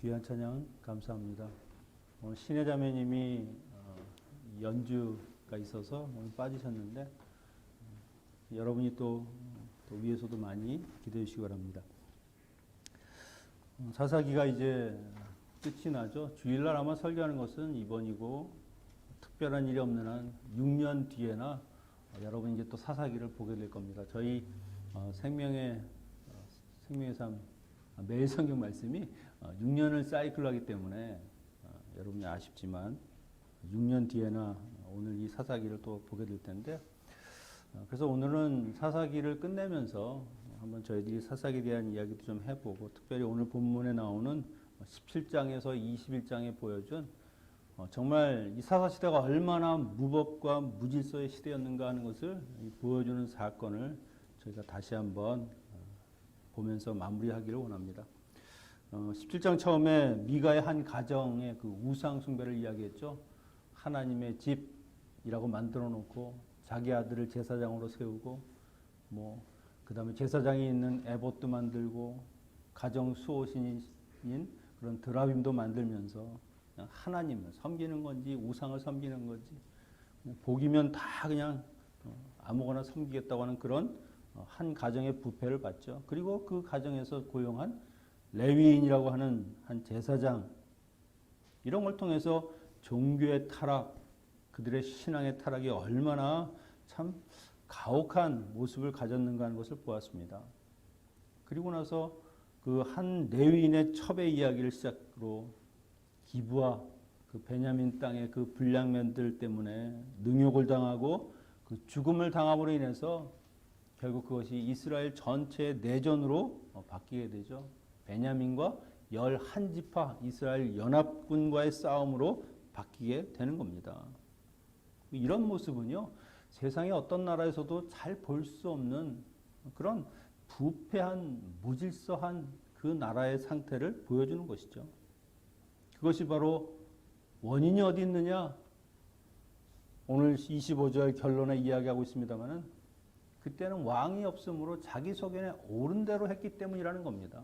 귀한 찬양 감사합니다. 오늘 신혜 자매님이 어, 연주가 있어서 오늘 빠지셨는데 음, 여러분이 또, 또 위에서도 많이 기도해 주시기 바랍니다. 어, 사사기가 이제 끝이 나죠. 주일날 아마 설교하는 것은 이번이고 특별한 일이 없는 한 6년 뒤에나 어, 여러분 이제 또 사사기를 보게 될 겁니다. 저희 어, 생명의 어, 생명의 삶 아, 매일 성경 말씀이 6년을 사이클로 하기 때문에 어, 여러분이 아쉽지만 6년 뒤에나 오늘 이 사사기를 또 보게 될 텐데 어, 그래서 오늘은 사사기를 끝내면서 한번 저희들이 사사기에 대한 이야기도 좀 해보고 특별히 오늘 본문에 나오는 17장에서 21장에 보여준 어, 정말 이 사사시대가 얼마나 무법과 무질서의 시대였는가 하는 것을 보여주는 사건을 저희가 다시 한번 보면서 마무리하기를 원합니다. 어, 17장 처음에 미가의 한 가정의 그 우상 숭배를 이야기했죠. 하나님의 집이라고 만들어 놓고 자기 아들을 제사장으로 세우고 뭐 그다음에 제사장이 있는 에봇도 만들고 가정 수호신인 그런 드라빔도 만들면서 하나님을 섬기는 건지 우상을 섬기는 건지 복이면 다 그냥 어, 아무거나 섬기겠다고 하는 그런 어, 한 가정의 부패를 받죠. 그리고 그 가정에서 고용한 레위인이라고 하는 한 제사장 이런 걸 통해서 종교의 타락, 그들의 신앙의 타락이 얼마나 참 가혹한 모습을 가졌는가 하는 것을 보았습니다. 그리고 나서 그 한 레위인의 첩의 이야기를 시작으로 기부와 그 베냐민 땅의 그 불량면들 때문에 능욕을 당하고 그 죽음을 당함으로 인해서 결국 그것이 이스라엘 전체의 내전으로 어, 바뀌게 되죠. 베냐민과 열한 지파 이스라엘 연합군과의 싸움으로 바뀌게 되는 겁니다. 이런 모습은요, 세상의 어떤 나라에서도 잘 볼 수 없는 그런 부패한, 무질서한 그 나라의 상태를 보여주는 것이죠. 그것이 바로 원인이 어디 있느냐? 오늘 25절 결론에 이야기하고 있습니다만은 그때는 왕이 없으므로 자기 소견에 옳은 대로 했기 때문이라는 겁니다.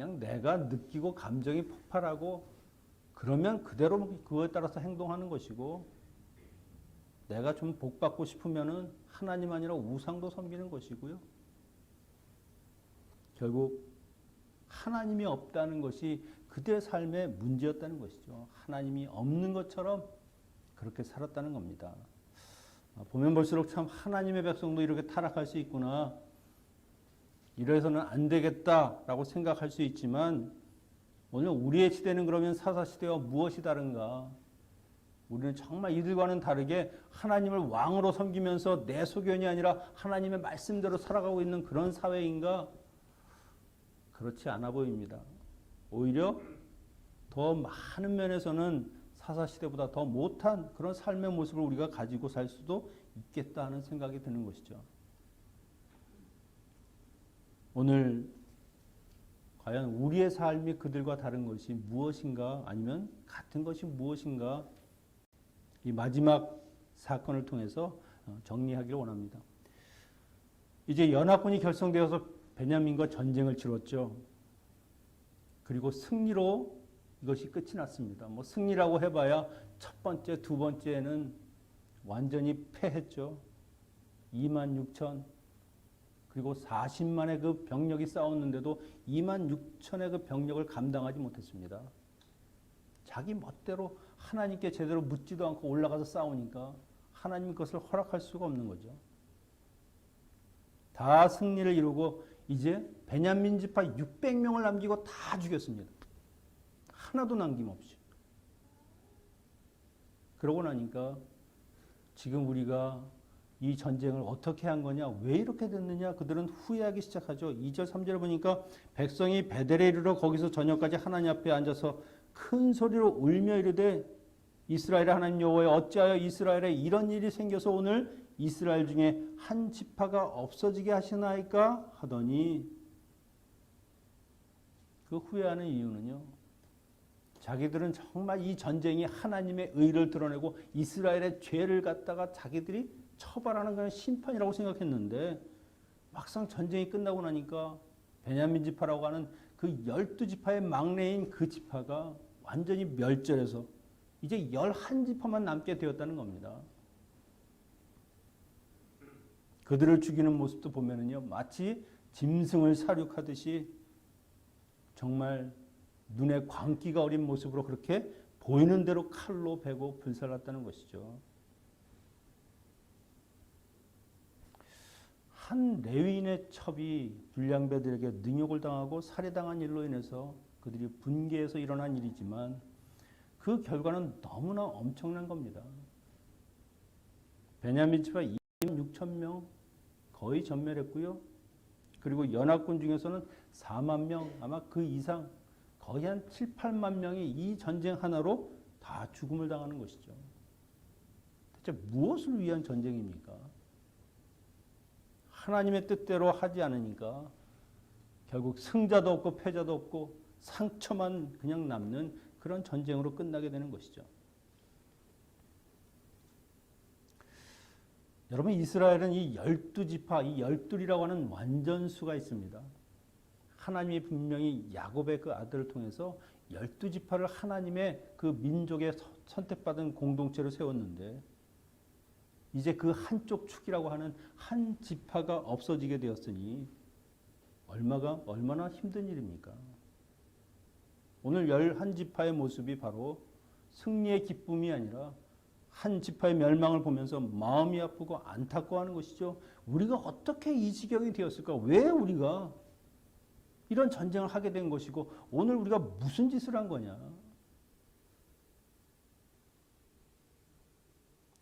그냥 내가 느끼고 감정이 폭발하고 그러면 그대로 그거에 따라서 행동하는 것이고 내가 좀 복받고 싶으면은 하나님 아니라 우상도 섬기는 것이고요. 결국 하나님이 없다는 것이 그들의 삶의 문제였다는 것이죠. 하나님이 없는 것처럼 그렇게 살았다는 겁니다. 아, 보면 볼수록 참 하나님의 백성도 이렇게 타락할 수 있구나. 이래서는 안 되겠다라고 생각할 수 있지만 오늘 우리의 시대는 그러면 사사 시대와 무엇이 다른가? 우리는 정말 이들과는 다르게 하나님을 왕으로 섬기면서 내 소견이 아니라 하나님의 말씀대로 살아가고 있는 그런 사회인가? 그렇지 않아 보입니다. 오히려 더 많은 면에서는 사사 시대보다 더 못한 그런 삶의 모습을 우리가 가지고 살 수도 있겠다 하는 생각이 드는 것이죠. 오늘 과연 우리의 삶이 그들과 다른 것이 무엇인가 아니면 같은 것이 무엇인가 이 마지막 사건을 통해서 어, 정리하기를 원합니다. 이제 연합군이 결성되어서 베냐민과 전쟁을 치렀죠. 그리고 승리로 이것이 끝이 났습니다. 뭐 승리라고 해봐야 첫 번째, 두 번째는 완전히 패했죠. 2만 6천 그리고 40만의 그 병력이 싸웠는데도 2만 6천의 그 병력을 감당하지 못했습니다. 자기 멋대로 하나님께 제대로 묻지도 않고 올라가서 싸우니까 하나님 것을 허락할 수가 없는 거죠. 다 승리를 이루고 이제 베냐민 지파 600명을 남기고 다 죽였습니다. 하나도 남김없이. 그러고 나니까 지금 우리가 이 전쟁을 어떻게 한 거냐, 왜 이렇게 됐느냐, 그들은 후회하기 시작하죠. 2절, 3절을 보니까 백성이 베델에 이르러 거기서 저녁까지 하나님 앞에 앉아서 큰 소리로 울며 이르되 이스라엘의 하나님 여호와여 어찌하여 이스라엘에 이런 일이 생겨서 오늘 이스라엘 중에 한 지파가 없어지게 하시나이까 하더니 그 후회하는 이유는요. 자기들은 정말 이 전쟁이 하나님의 의를 드러내고 이스라엘의 죄를 갖다가 자기들이 처벌하는 것은 심판이라고 생각했는데 막상 전쟁이 끝나고 나니까 베냐민 지파라고 하는 그 열두 지파의 막내인 그 지파가 완전히 멸절해서 이제 열한 지파만 남게 되었다는 겁니다. 그들을 죽이는 모습도 보면은요, 마치 짐승을 사륙하듯이 정말 눈에 광기가 어린 모습으로 그렇게 보이는 대로 칼로 베고 불살랐다는 것이죠. 한 레위인의 첩이 불량배들에게 능욕을 당하고 살해당한 일로 인해서 그들이 분개해서 일어난 일이지만 그 결과는 너무나 엄청난 겁니다. 베냐민 지파 2만 6천 명 거의 전멸했고요. 그리고 연합군 중에서는 4만 명 아마 그 이상 거의 한 7, 8만 명이 이 전쟁 하나로 다 죽음을 당하는 것이죠. 대체 무엇을 위한 전쟁입니까? 하나님의 뜻대로 하지 않으니까 결국 승자도 없고 패자도 없고 상처만 그냥 남는 그런 전쟁으로 끝나게 되는 것이죠. 여러분 이스라엘은 이 열두 지파, 이 열둘이라고 하는 완전수가 있습니다. 하나님이 분명히 야곱의 그 아들을 통해서 열두 지파를 하나님의 그 민족의 선택받은 공동체로 세웠는데 이제 그 한쪽 축이라고 하는 한 지파가 없어지게 되었으니 얼마가 얼마나 힘든 일입니까? 오늘 열한 지파의 모습이 바로 승리의 기쁨이 아니라 한 지파의 멸망을 보면서 마음이 아프고 안타까워하는 것이죠. 우리가 어떻게 이 지경이 되었을까? 왜 우리가 이런 전쟁을 하게 된 것이고 오늘 우리가 무슨 짓을 한 거냐?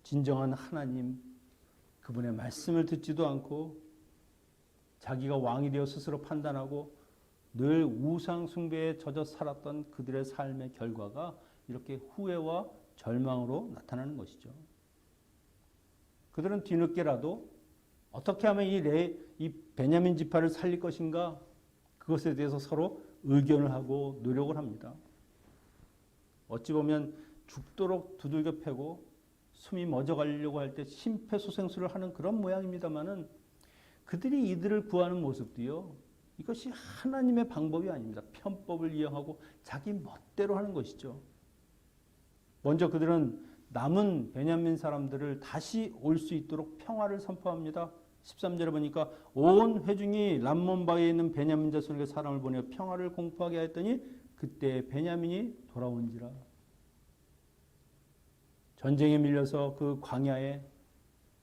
진정한 하나님 그분의 말씀을 듣지도 않고 자기가 왕이 되어 스스로 판단하고 늘 우상 숭배에 젖어 살았던 그들의 삶의 결과가 이렇게 후회와 절망으로 나타나는 것이죠. 그들은 뒤늦게라도 어떻게 하면 이, 레, 이 베냐민 지파를 살릴 것인가 그것에 대해서 서로 의견을 하고 노력을 합니다. 어찌 보면 죽도록 두들겨 패고 숨이 멎어가려고 할 때 심폐소생술을 하는 그런 모양입니다만은 그들이 이들을 구하는 모습도요. 이것이 하나님의 방법이 아닙니다. 편법을 이용하고 자기 멋대로 하는 것이죠. 먼저 그들은 남은 베냐민 사람들을 다시 올 수 있도록 평화를 선포합니다. 13절에 보니까 온 회중이 람몬바에 있는 베냐민 자손에게 사람을 보내어 평화를 공포하게 하였더니 그때 베냐민이 돌아온지라. 전쟁에 밀려서 그 광야에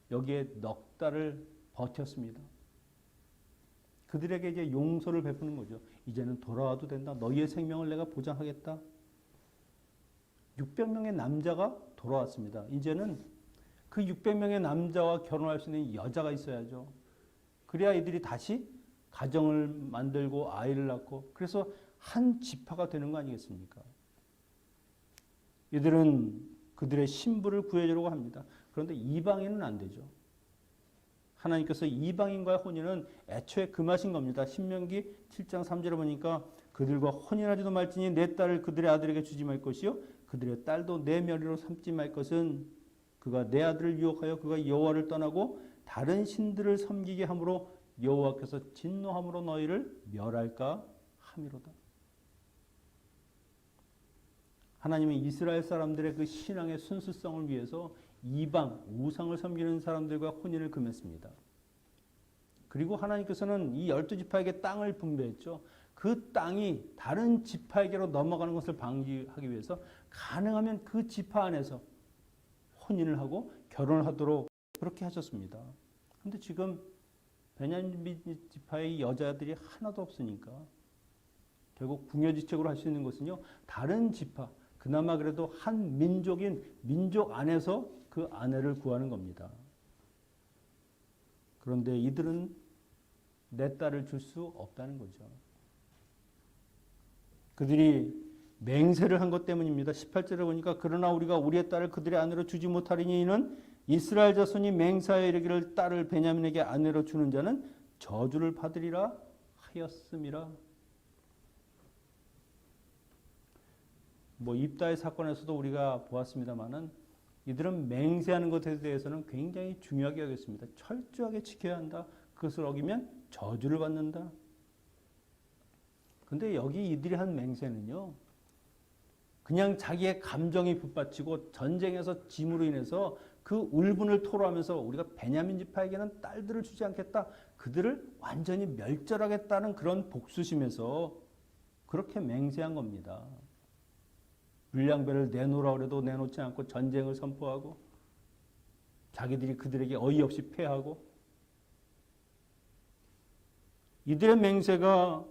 여기에 넉 달을 버텼습니다. 그들에게 이제 용서를 베푸는 거죠. 이제는 돌아와도 된다. 너희의 생명을 내가 보장하겠다. 600명의 남자가 돌아왔습니다. 이제는 그 600명의 남자와 결혼할 수 있는 여자가 있어야죠. 그래야 이들이 다시 가정을 만들고 아이를 낳고 그래서 한 지파가 되는 거 아니겠습니까? 이들은 그들의 신부를 구해주려고 합니다. 그런데 이방인은 안 되죠. 하나님께서 이방인과의 혼인은 애초에 금하신 겁니다. 신명기 7장 3절에 보니까 그들과 혼인하지도 말지니 내 딸을 그들의 아들에게 주지 말 것이요 그들의 딸도 내 며리로 삼지 말 것은 그가 내 아들을 유혹하여 그가 여호와를 떠나고 다른 신들을 섬기게 함으로 여호와께서 진노함으로 너희를 멸할까 함이로다. 하나님은 이스라엘 사람들의 그 신앙의 순수성을 위해서 이방 우상을 섬기는 사람들과 혼인을 금했습니다. 그리고 하나님께서는 이 열두 지파에게 땅을 분배했죠. 그 땅이 다른 지파에게로 넘어가는 것을 방지하기 위해서 가능하면 그 지파 안에서 혼인을 하고 결혼을 하도록 그렇게 하셨습니다. 근데 지금 베냐민 지파의 여자들이 하나도 없으니까 결국 궁여지책으로 할 수 있는 것은요. 다른 지파, 그나마 그래도 한 민족인 민족 안에서 그 아내를 구하는 겁니다. 그런데 이들은 내 딸을 줄 수 없다는 거죠. 그들이 맹세를 한 것 때문입니다. 18절에 보니까 그러나 우리가 우리의 딸을 그들의 아내로 주지 못하리니 이는 이스라엘 자손이 맹사에 이르기를 딸을 베냐민에게 아내로 주는 자는 저주를 받으리라 하였음이라. 뭐 입다의 사건에서도 우리가 보았습니다만은 이들은 맹세하는 것에 대해서는 굉장히 중요하게 여겼습니다. 철저하게 지켜야 한다. 그것을 어기면 저주를 받는다. 근데 여기 이들이 한 맹세는요. 그냥 자기의 감정이 붙받치고 전쟁에서 짐으로 인해서 그 울분을 토로하면서 우리가 베냐민 지파에게는 딸들을 주지 않겠다. 그들을 완전히 멸절하겠다는 그런 복수심에서 그렇게 맹세한 겁니다. 물량배를 내놓으라 그래도 내놓지 않고 전쟁을 선포하고 자기들이 그들에게 어이없이 패하고 이들의 맹세가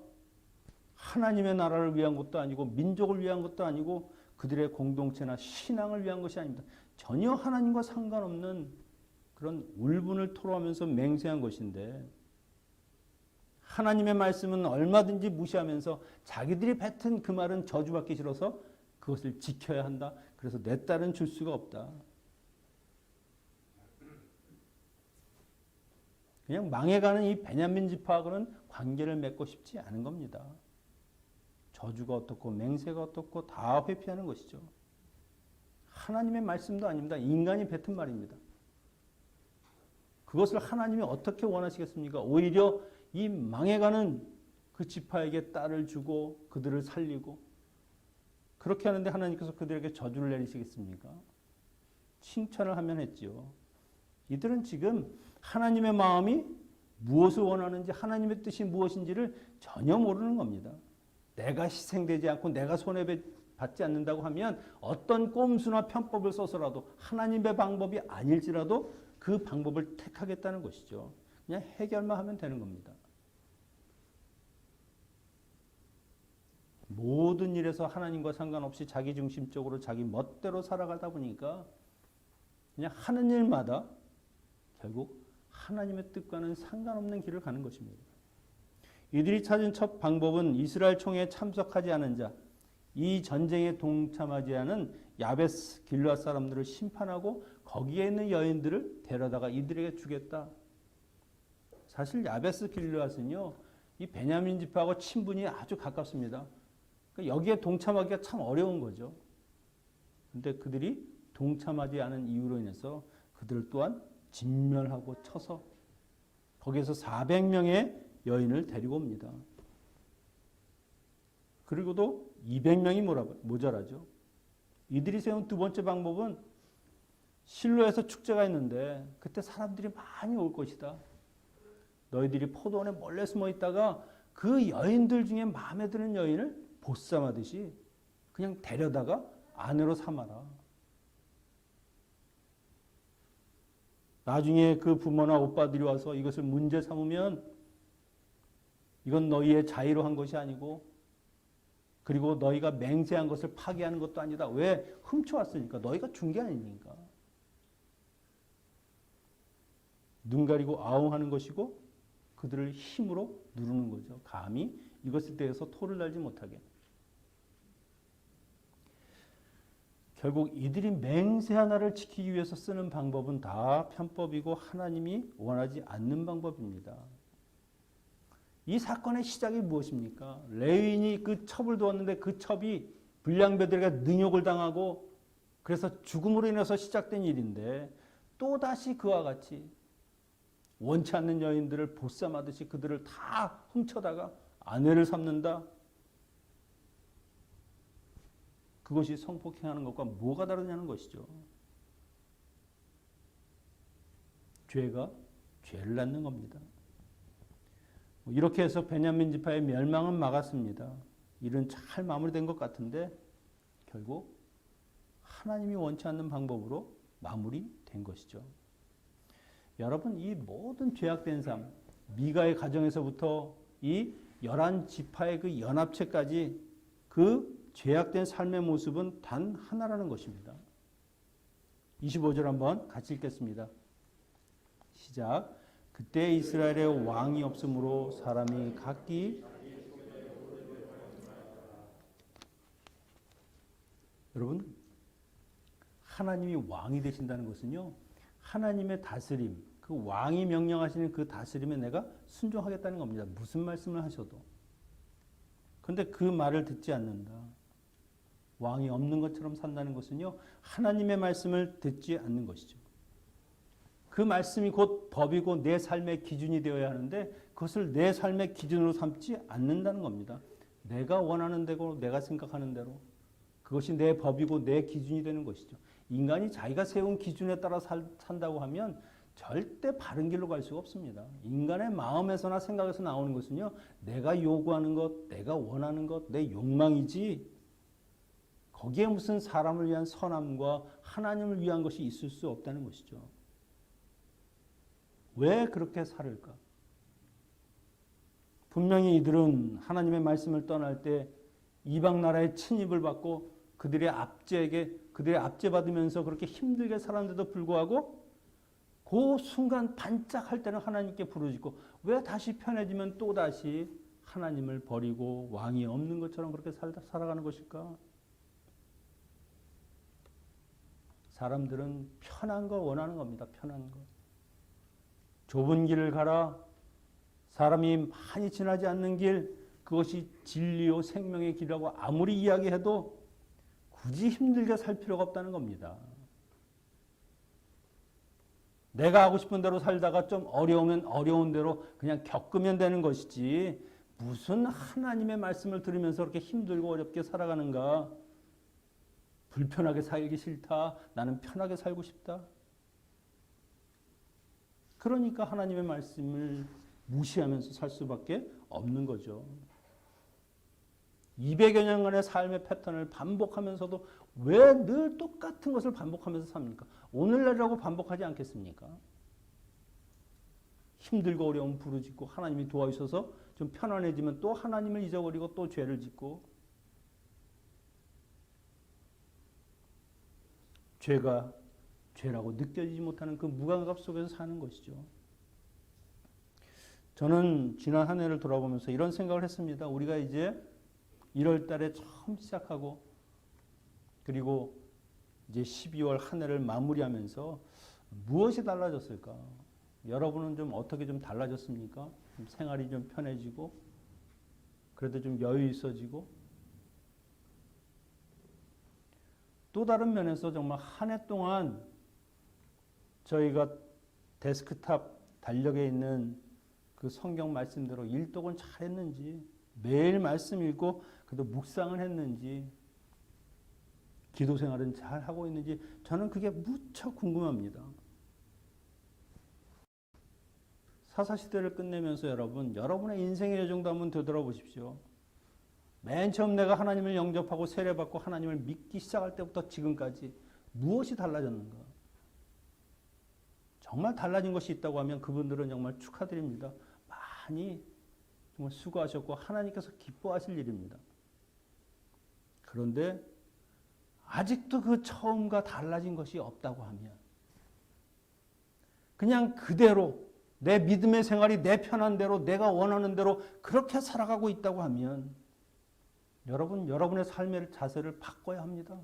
하나님의 나라를 위한 것도 아니고 민족을 위한 것도 아니고 그들의 공동체나 신앙을 위한 것이 아닙니다. 전혀 하나님과 상관없는 그런 울분을 토로하면서 맹세한 것인데 하나님의 말씀은 얼마든지 무시하면서 자기들이 뱉은 그 말은 저주받기 싫어서 그것을 지켜야 한다. 그래서 내 딸은 줄 수가 없다. 그냥 망해가는 이 베냐민 지파하고는 관계를 맺고 싶지 않은 겁니다. 저주가 어떻고 맹세가 어떻고 다 회피하는 것이죠. 하나님의 말씀도 아닙니다. 인간이 뱉은 말입니다. 그것을 하나님이 어떻게 원하시겠습니까? 오히려 이 망해가는 그 지파에게 딸을 주고 그들을 살리고 그렇게 하는데 하나님께서 그들에게 저주를 내리시겠습니까? 칭찬을 하면 했지요. 이들은 지금 하나님의 마음이 무엇을 원하는지 하나님의 뜻이 무엇인지를 전혀 모르는 겁니다. 내가 희생되지 않고 내가 손해받지 않는다고 하면 어떤 꼼수나 편법을 써서라도 하나님의 방법이 아닐지라도 그 방법을 택하겠다는 것이죠. 그냥 해결만 하면 되는 겁니다. 모든 일에서 하나님과 상관없이 자기 중심적으로 자기 멋대로 살아가다 보니까 그냥 하는 일마다 결국 하나님의 뜻과는 상관없는 길을 가는 것입니다. 이들이 찾은 첫 방법은 이스라엘 총회에 참석하지 않은 자, 이 전쟁에 동참하지 않은 야베스 길르앗 사람들을 심판하고 거기에 있는 여인들을 데려다가 이들에게 주겠다. 사실 야베스 길르앗은요, 이 베냐민 집하고 친분이 아주 가깝습니다. 그러니까 여기에 동참하기가 참 어려운 거죠. 근데 그들이 동참하지 않은 이유로 인해서 그들 또한 진멸하고 쳐서 거기에서 400명의 여인을 데리고 옵니다. 그리고도 200명이 모자라죠. 이들이 세운 두 번째 방법은 실로에서 축제가 있는데 그때 사람들이 많이 올 것이다. 너희들이 포도원에 몰래 숨어 있다가 그 여인들 중에 마음에 드는 여인을 보쌈하듯이 그냥 데려다가 아내로 삼아라. 나중에 그 부모나 오빠들이 와서 이것을 문제 삼으면 이건 너희의 자의로 한 것이 아니고 그리고 너희가 맹세한 것을 파기하는 것도 아니다. 왜? 훔쳐왔으니까. 너희가 준 게 아니니까. 눈 가리고 아웅하는 것이고 그들을 힘으로 누르는 거죠. 감히 이것에 대해서 토를 달지 못하게. 결국 이들이 맹세 하나를 지키기 위해서 쓰는 방법은 다 편법이고 하나님이 원하지 않는 방법입니다. 이 사건의 시작이 무엇입니까? 레윈이 그 첩을 두었는데 그 첩이 불량배들에게 능욕을 당하고 그래서 죽음으로 인해서 시작된 일인데 또다시 그와 같이 원치 않는 여인들을 보쌈하듯이 그들을 다 훔쳐다가 아내를 삼는다. 그것이 성폭행하는 것과 뭐가 다르냐는 것이죠. 죄가 죄를 낳는 겁니다. 뭐 이렇게 해서 베냐민 지파의 멸망은 막았습니다. 일은 잘 마무리된 것 같은데 결국 하나님이 원치 않는 방법으로 마무리된 것이죠. 여러분 이 모든 죄악된 삶, 미가의 가정에서부터 이 열한 지파의 그 연합체까지 그 죄악된 삶의 모습은 단 하나라는 것입니다. 25절 한번 같이 읽겠습니다. 시작. 그때 이스라엘에 왕이 없으므로 사람이 각기 여러분 하나님이 왕이 되신다는 것은요 하나님의 다스림 그 왕이 명령하시는 그 다스림에 내가 순종하겠다는 겁니다. 무슨 말씀을 하셔도 근데 그 말을 듣지 않는다. 왕이 없는 것처럼 산다는 것은요 하나님의 말씀을 듣지 않는 것이죠. 그 말씀이 곧 법이고 내 삶의 기준이 되어야 하는데 그것을 내 삶의 기준으로 삼지 않는다는 겁니다. 내가 원하는 대로 내가 생각하는 대로 그것이 내 법이고 내 기준이 되는 것이죠. 인간이 자기가 세운 기준에 따라 살, 산다고 하면 절대 바른 길로 갈 수가 없습니다. 인간의 마음에서나 생각에서 나오는 것은요, 내가 요구하는 것, 내가 원하는 것, 내 욕망이지, 거기에 무슨 사람을 위한 선함과 하나님을 위한 것이 있을 수 없다는 것이죠. 왜 그렇게 살을까? 분명히 이들은 하나님의 말씀을 떠날 때 이방 나라의 침입을 받고 그들의 압제에게 그들의 압제받으면서 그렇게 힘들게 살았는데도 불구하고 그 순간 반짝할 때는 하나님께 부르짖고 왜 다시 편해지면 또 다시 하나님을 버리고 왕이 없는 것처럼 그렇게 살다, 살아가는 것일까? 사람들은 편한 거 원하는 겁니다. 편한 거. 좁은 길을 가라. 사람이 많이 지나지 않는 길, 그것이 진리요 생명의 길이라고 아무리 이야기해도 굳이 힘들게 살 필요가 없다는 겁니다. 내가 하고 싶은 대로 살다가 좀 어려우면 어려운 대로 그냥 겪으면 되는 것이지 무슨 하나님의 말씀을 들으면서 그렇게 힘들고 어렵게 살아가는가? 불편하게 살기 싫다. 나는 편하게 살고 싶다. 그러니까 하나님의 말씀을 무시하면서 살 수밖에 없는 거죠. 200여 년간의 삶의 패턴을 반복하면서도 왜 늘 똑같은 것을 반복하면서 삽니까? 오늘날이라고 반복하지 않겠습니까? 힘들고 어려움 부르짖고 하나님이 도와주셔서 좀 편안해지면 또 하나님을 잊어버리고 또 죄를 짓고 죄가 죄라고 느껴지지 못하는 그 무감각 속에서 사는 것이죠. 저는 지난 한 해를 돌아보면서 이런 생각을 했습니다. 우리가 이제 1월 달에 처음 시작하고 그리고 이제 12월 한 해를 마무리하면서 무엇이 달라졌을까? 여러분은 좀 어떻게 좀 달라졌습니까? 좀 생활이 좀 편해지고 그래도 좀 여유 있어지고 또 다른 면에서 정말 한 해 동안 저희가 데스크탑 달력에 있는 그 성경 말씀대로 일독은 잘했는지 매일 말씀 읽고 그래도 묵상을 했는지 기도 생활은 잘 하고 있는지 저는 그게 무척 궁금합니다. 사사 시대를 끝내면서 여러분 여러분의 인생의 여정도 한번 되돌아보십시오. 맨 처음 내가 하나님을 영접하고 세례받고 하나님을 믿기 시작할 때부터 지금까지 무엇이 달라졌는가? 정말 달라진 것이 있다고 하면 그분들은 정말 축하드립니다. 많이 정말 수고하셨고 하나님께서 기뻐하실 일입니다. 그런데 아직도 그 처음과 달라진 것이 없다고 하면 그냥 그대로 내 믿음의 생활이 내 편한 대로 내가 원하는 대로 그렇게 살아가고 있다고 하면 여러분 여러분의 삶의 자세를 바꿔야 합니다.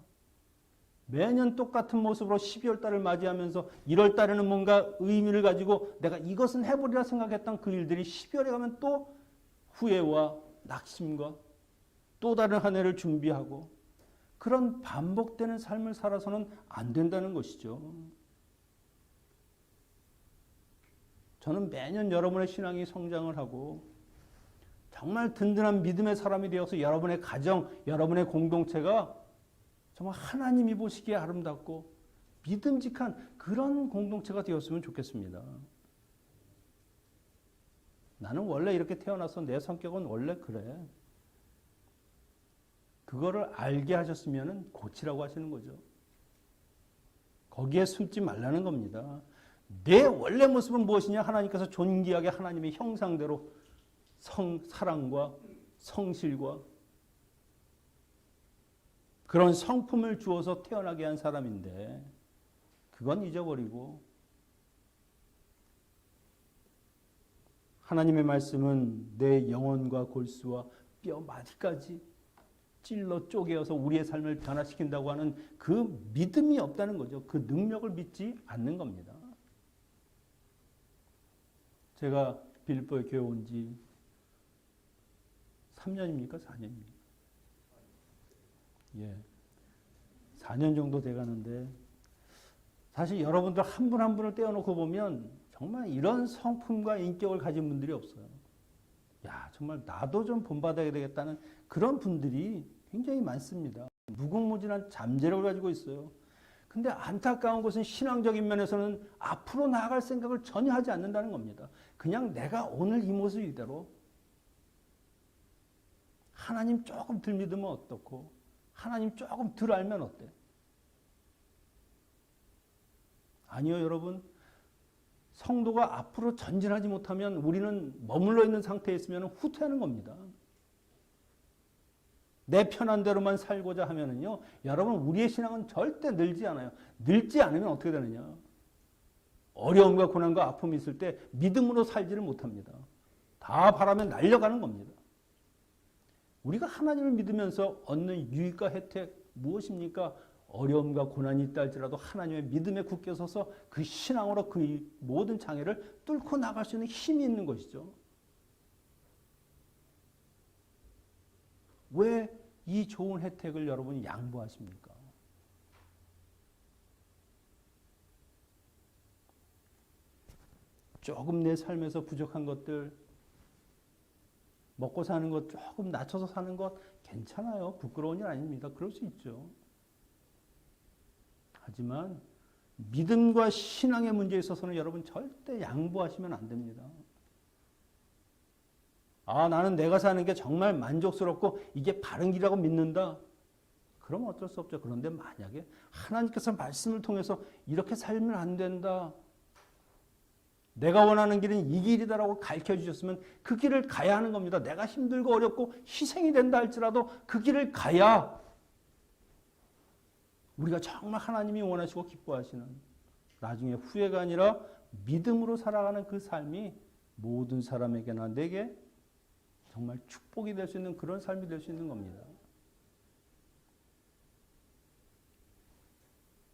매년 똑같은 모습으로 12월 달을 맞이하면서 1월 달에는 뭔가 의미를 가지고 내가 이것은 해보리라 생각했던 그 일들이 12월에 가면 또 후회와 낙심과 또 다른 한 해를 준비하고 그런 반복되는 삶을 살아서는 안 된다는 것이죠. 저는 매년 여러분의 신앙이 성장을 하고 정말 든든한 믿음의 사람이 되어서 여러분의 가정, 여러분의 공동체가 정말 하나님이 보시기에 아름답고 믿음직한 그런 공동체가 되었으면 좋겠습니다. 나는 원래 이렇게 태어나서 내 성격은 원래 그래. 그거를 알게 하셨으면 고치라고 하시는 거죠. 거기에 숨지 말라는 겁니다. 내 원래 모습은 무엇이냐? 하나님께서 존귀하게 하나님의 형상대로 성, 사랑과 성실과 그런 성품을 주어서 태어나게 한 사람인데 그건 잊어버리고 하나님의 말씀은 내 영혼과 골수와 뼈 마디까지 찔러 쪼개어서 우리의 삶을 변화시킨다고 하는 그 믿음이 없다는 거죠. 그 능력을 믿지 않는 겁니다. 제가 빌보에 교회 온지 3년입니까? 4년입니까? 예. 4년 정도 돼 가는데 사실 여러분들 한분한 분을 떼어놓고 보면 정말 이런 성품과 인격을 가진 분들이 없어요. 야, 정말 나도 좀 본받아야 되겠다는 그런 분들이 굉장히 많습니다. 무궁무진한 잠재력을 가지고 있어요. 근데 안타까운 것은 신앙적인 면에서는 앞으로 나아갈 생각을 전혀 하지 않는다는 겁니다. 그냥 내가 오늘 이 모습 이대로 하나님 조금 덜 믿으면 어떻고 하나님 조금 덜 알면 어때? 아니요, 여러분. 성도가 앞으로 전진하지 못하면 우리는 머물러 있는 상태에 있으면 후퇴하는 겁니다. 내 편한 대로만 살고자 하면은요, 여러분, 우리의 신앙은 절대 늘지 않아요. 늘지 않으면 어떻게 되느냐? 어려움과 고난과 아픔이 있을 때 믿음으로 살지를 못합니다. 다 바라면 날려가는 겁니다. 우리가 하나님을 믿으면서 얻는 유익과 혜택 무엇입니까? 어려움과 고난이 있다 할지라도 하나님의 믿음에 굳게 서서 그 신앙으로 그 모든 장애를 뚫고 나갈 수 있는 힘이 있는 것이죠. 왜 이 좋은 혜택을 여러분이 양보하십니까? 조금 내 삶에서 부족한 것들, 먹고 사는 것 조금 낮춰서 사는 것 괜찮아요. 부끄러운 일 아닙니다. 그럴 수 있죠. 하지만 믿음과 신앙의 문제에 있어서는 여러분 절대 양보하시면 안 됩니다. 아, 나는 내가 사는 게 정말 만족스럽고 이게 바른 길이라고 믿는다. 그럼 어쩔 수 없죠. 그런데 만약에 하나님께서 말씀을 통해서 이렇게 살면 안 된다. 내가 원하는 길은 이 길이다라고 가르쳐 주셨으면 그 길을 가야 하는 겁니다. 내가 힘들고 어렵고 희생이 된다 할지라도 그 길을 가야 우리가 정말 하나님이 원하시고 기뻐하시는 나중에 후회가 아니라 믿음으로 살아가는 그 삶이 모든 사람에게나 내게 정말 축복이 될 수 있는 그런 삶이 될 수 있는 겁니다.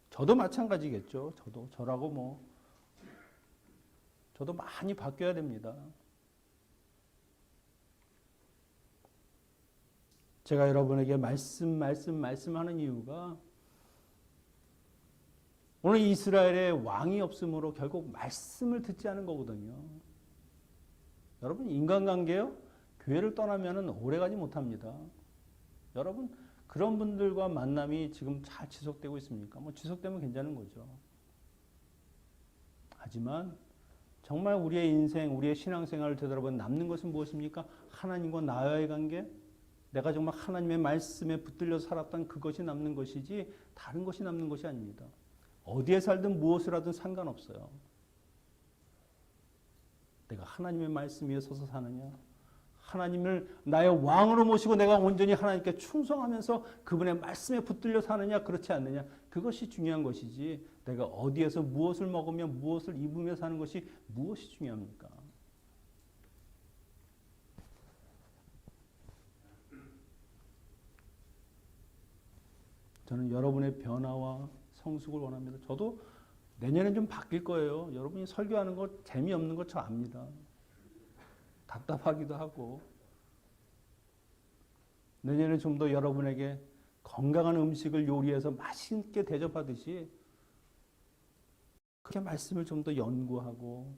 저도 마찬가지겠죠. 저도 저라고 뭐 저도 많이 바뀌어야 됩니다. 제가 여러분에게 말씀, 말씀, 말씀하는 이유가 오늘 이스라엘의 왕이 없으므로 결국 말씀을 듣지 않은 거거든요. 여러분, 인간관계요? 교회를 떠나면 오래가지 못합니다. 여러분, 그런 분들과 만남이 지금 잘 지속되고 있습니까? 뭐 지속되면 괜찮은 거죠. 하지만 정말 우리의 인생, 우리의 신앙생활을 되돌아보면 남는 것은 무엇입니까? 하나님과 나와의 관계, 내가 정말 하나님의 말씀에 붙들려 살았던 그것이 남는 것이지 다른 것이 남는 것이 아닙니다. 어디에 살든 무엇을 하든 상관없어요. 내가 하나님의 말씀 위에 서서 사느냐? 하나님을 나의 왕으로 모시고 내가 온전히 하나님께 충성하면서 그분의 말씀에 붙들려 사느냐 그렇지 않느냐 그것이 중요한 것이지 내가 어디에서 무엇을 먹으며 무엇을 입으며 사는 것이 무엇이 중요합니까? 저는 여러분의 변화와 성숙을 원합니다. 저도 내년엔 좀 바뀔 거예요. 여러분이 설교하는 거 재미없는 거 저 압니다. 답답하기도 하고 내년에 좀 더 여러분에게 건강한 음식을 요리해서 맛있게 대접하듯이 그렇게 말씀을 좀 더 연구하고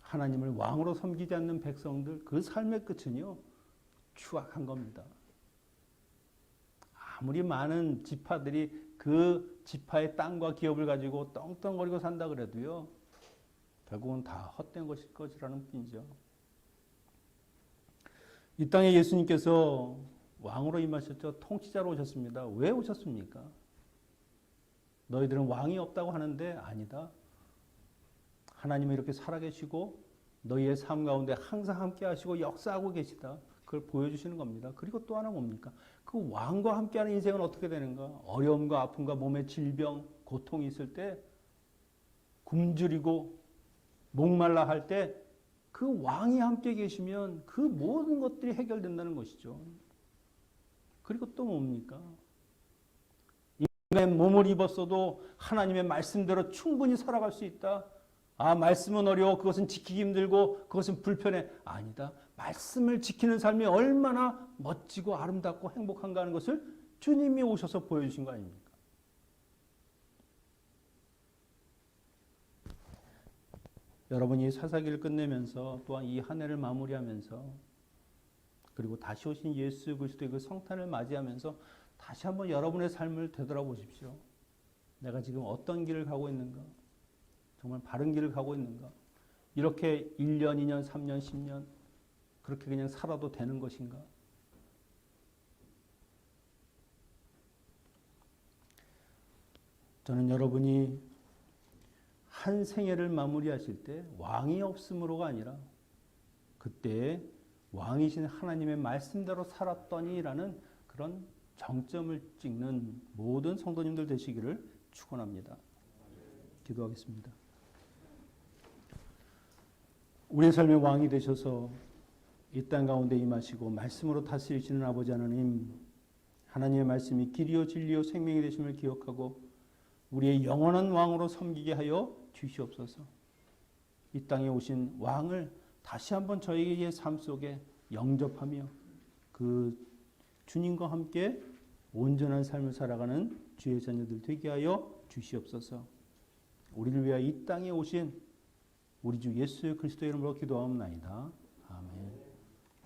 하나님을 왕으로 섬기지 않는 백성들 그 삶의 끝은요 추악한 겁니다. 아무리 많은 지파들이 그 지파의 땅과 기업을 가지고 떵떵거리고 산다 그래도요 결국은 다 헛된 것일 것이라는 뿐이죠. 이 땅에 예수님께서 왕으로 임하셨죠. 통치자로 오셨습니다. 왜 오셨습니까? 너희들은 왕이 없다고 하는데 아니다. 하나님이 이렇게 살아계시고 너희의 삶 가운데 항상 함께 하시고 역사하고 계시다. 그걸 보여주시는 겁니다. 그리고 또 하나 뭡니까? 그 왕과 함께하는 인생은 어떻게 되는가? 어려움과 아픔과 몸의 질병, 고통이 있을 때 굶주리고 목말라 할 때 그 왕이 함께 계시면 그 모든 것들이 해결된다는 것이죠. 그리고 또 뭡니까? 인간의 몸을 입었어도 하나님의 말씀대로 충분히 살아갈 수 있다. 아, 말씀은 어려워. 그것은 지키기 힘들고 그것은 불편해. 아니다. 말씀을 지키는 삶이 얼마나 멋지고 아름답고 행복한가 하는 것을 주님이 오셔서 보여주신 거 아닙니까? 여러분이 사사기를 끝내면서 또한 이 한 해를 마무리하면서 그리고 다시 오신 예수 그리스도의 그 성탄을 맞이하면서 다시 한번 여러분의 삶을 되돌아보십시오. 내가 지금 어떤 길을 가고 있는가? 정말 바른 길을 가고 있는가? 이렇게 1년, 2년, 3년, 10년 그렇게 그냥 살아도 되는 것인가? 저는 여러분이 한 생애를 마무리하실 때 왕이 없음으로가 아니라 그때 왕이신 하나님의 말씀대로 살았더니라는 그런 정점을 찍는 모든 성도님들 되시기를 축원합니다. 기도하겠습니다. 우리의 삶의 왕이 되셔서 이 땅 가운데 임하시고 말씀으로 다스리시는 아버지 하나님 하나님의 말씀이 길이요 진리요 생명이 되심을 기억하고 우리의 영원한 왕으로 섬기게 하여 주시옵소서. 이 땅에 오신 왕을 다시 한번 저희의 삶 속에 영접하며 그 주님과 함께 온전한 삶을 살아가는 주의 자녀들 되게 하여 주시옵소서. 우리를 위하여 이 땅에 오신 우리 주 예수 그리스도의 이름으로 기도하옵나이다.